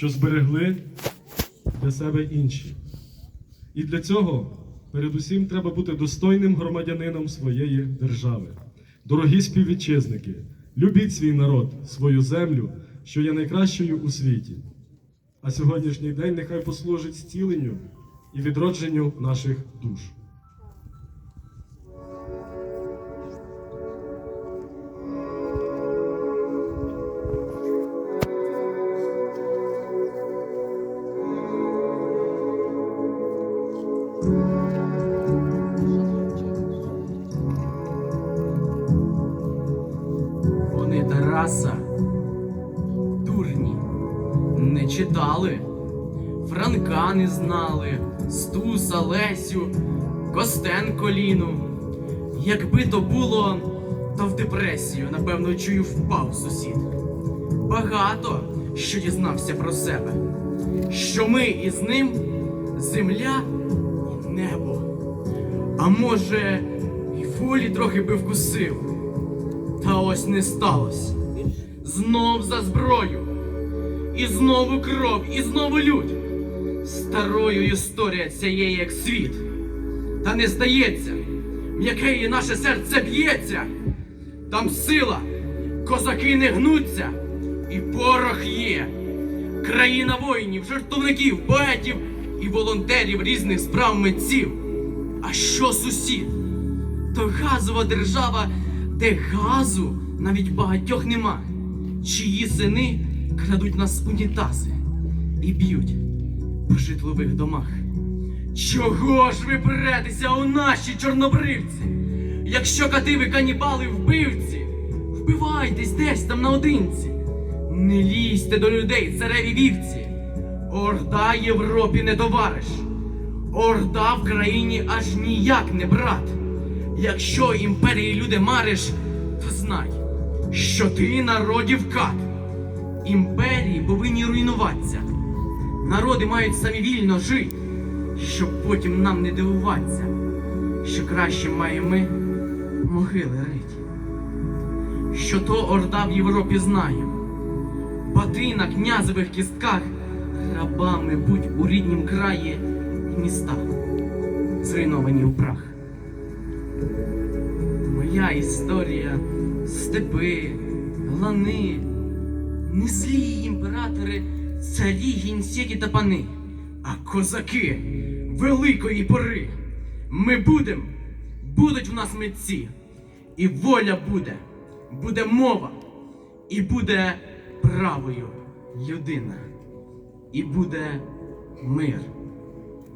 що зберегли для себе інші. І для цього передусім треба бути достойним громадянином своєї держави. Дорогі співвітчизники, любіть свій народ, свою землю, що є найкращою у світі. А сьогоднішній день нехай послужить зціленню і відродженню наших душ. Вони Тараса, дурні, не читали, Франка не знали, Стуса, Лесю, Костенко Ліну. Якби то було, то в депресію, напевно, чую, впав сусід. Багато що дізнався про себе, що ми із ним земля небо. А може, і волі трохи би вкусив. Та ось не сталося. Знов за зброю. І знову кров, і знову лють. Старою історія ця є, як світ. Та не здається, м'яке і наше серце б'ється. Там сила, козаки не гнуться, і порох є. Країна воїнів, жартовників, поетів волонтерів різних справ митців. А що сусід? То газова держава, де газу навіть багатьох нема, чиї сини крадуть нас унітази і б'ють по житлових домах. Чого ж ви претеся у наші чорнобривці? Якщо кативи канібали вбивці, вбивайтесь десь там наодинці. Не лізьте до людей, цареві вівці. Орда Європі не товариш. Орда в країні аж ніяк не брат. Якщо імперії люди мариш, то знай, що ти народів кат. Імперії повинні руйнуватися. Народи мають самі вільно жити, щоб потім нам не дивуватися, що краще маємо ми могили рить. Що то орда в Європі знає, Бати на князевих кістках рабами будь у ріднім краї і містах, зруйновані у прах. Моя історія степи, лани, не злі імператори, царі, гінсєки та пани, а козаки великої пори. Ми будем, будуть в нас митці, і воля буде, буде мова, і буде правою людина, і буде мир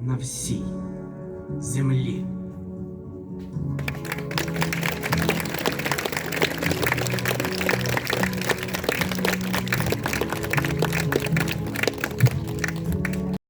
на всій землі.